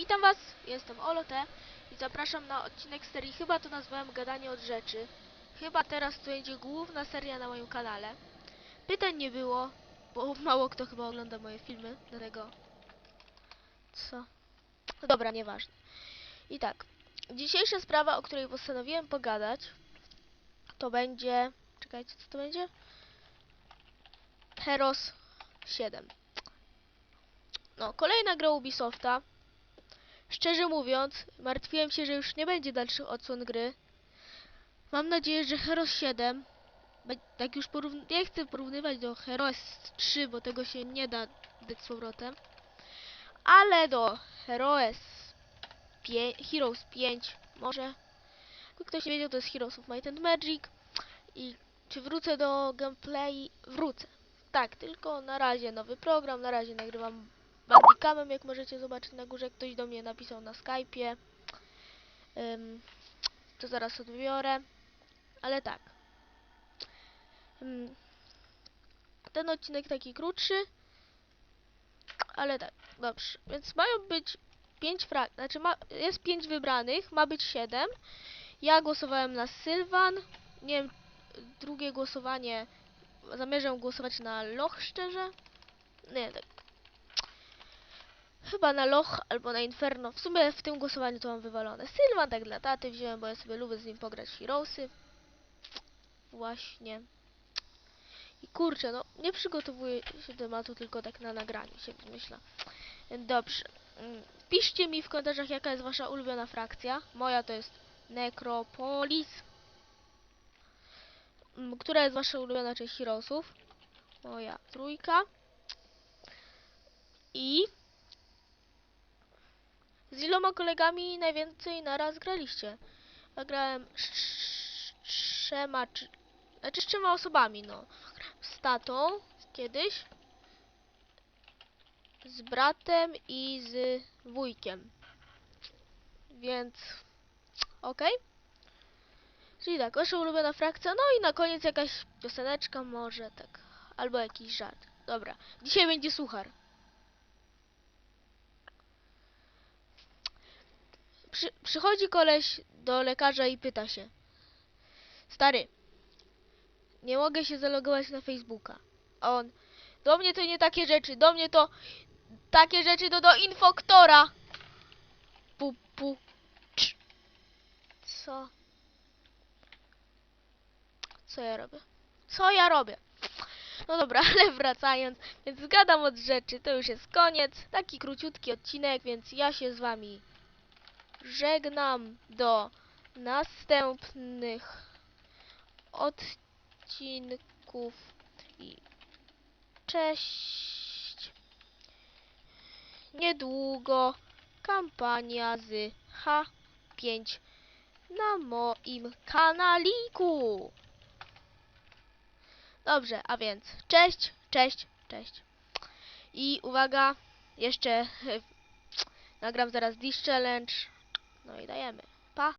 Witam Was, jestem Olote i zapraszam na odcinek serii, chyba to nazwałem Gadanie od rzeczy. Chyba teraz to będzie główna seria na moim kanale. Pytań nie było, bo mało kto chyba ogląda moje filmy, dlatego... Co? No dobra, nieważne. I tak, dzisiejsza sprawa, o której postanowiłem pogadać, to będzie... Czekajcie, co to będzie? Heroes 7. No, kolejna gra Ubisofta. Szczerze mówiąc, martwiłem się, że już nie będzie dalszych odsłon gry. Mam nadzieję, że Heroes 7, be- tak już porówn- nie chcę porównywać do Heroes 3, bo tego się nie da dać z powrotem, ale do Heroes 5, Heroes 5 może. Jakby ktoś nie wiedział, to jest Heroes of Might and Magic. I czy wrócę do gameplay? Wrócę. Tak, tylko na razie nowy program, na razie nagrywam Bandicamem, jak możecie zobaczyć na górze. Ktoś do mnie napisał na Skype'ie. Ym, to zaraz odbiorę. Ale tak. Ym, ten odcinek taki krótszy. Ale tak, dobrze. Więc mają być pięć frak... Znaczy ma... jest pięć wybranych, ma być siedem. Ja głosowałem na Sylwan. Nie wiem, drugie głosowanie... Zamierzam głosować na Loch szczerze. Nie, tak Chyba na Loch albo na Inferno. W sumie w tym głosowaniu to mam wywalone. Sylwan tak dla taty wziąłem, bo ja sobie lubię z nim pograć Heroesy. Właśnie. I kurczę, no nie przygotowuję się tematu, tylko tak na nagraniu się wymyśla. Dobrze. Mm, Piszcie mi w komentarzach, jaka jest wasza ulubiona frakcja. Moja to jest Necropolis. Mm, Która jest wasza ulubiona część Heroesów? Moja trójka. I z iloma kolegami najwięcej naraz graliście? Ja grałem trzema, czy, znaczy z trzema osobami, no. Z tatą kiedyś, z bratem i z wujkiem. Więc, okej. Czyli tak, wasza ulubiona frakcja, no i na koniec jakaś pioseneczka może, tak. Albo jakiś żart. Dobra, dzisiaj będzie suchar. Przy, przychodzi koleś do lekarza i pyta się Stary, nie mogę się zalogować na Facebooka. A on, do mnie to nie takie rzeczy, do mnie to takie rzeczy to do infoktora. Pu, pu, cz. Co? Co ja robię? Co ja robię? No dobra, ale wracając, więc zgadam od rzeczy, to już jest koniec. Taki króciutki odcinek, więc ja się z wami żegnam do następnych odcinków i cześć. Niedługo kampania z H5 na moim kanaliku. Dobrze, a więc cześć, cześć, cześć. I uwaga, jeszcze nagram zaraz Dish Challenge. No i dajemy. Pa!